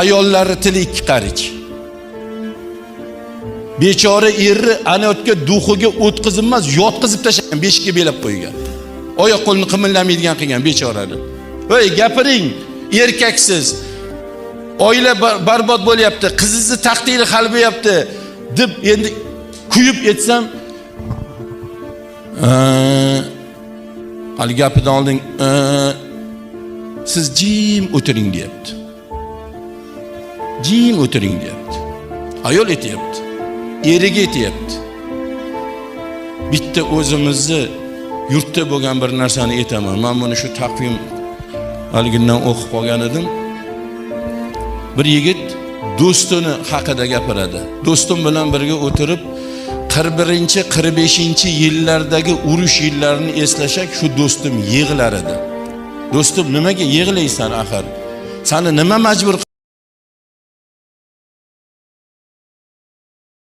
ayollari tili ikki qarich. Bechora erni ana o'tga duxiga o'tkazib emas yotqizib tashlagan beshikka belab qo'ygan. Oyoq qo'lini qimirlamaydigan qilgan bechorani. Voy gapiring erkaksiz. Oila bar- barbod bo'lyapti qizingizni taqdiri hal bo'lyapti deb endi kuyib aytsam "Aa, hali gapidan oldin "Aa, siz jim o'tiring deyapti jim o'tiring deyapti ayol aytyapti eriga aytyapti bitta o'zimizni yurtda bo'lgan bir narsani aytaman. Man buni shu taqvim haligindan o'qib qolgan edim. Bir yigit do'stini haqida gapiradi. Do'stim bilan birga o'tirib qirq birinchi qirq beshinchi yillardagi urush yillarini eslasak shu do'stim yig'lar edi. Do'stim nimaga yig'laysan axir? Sani nima majbur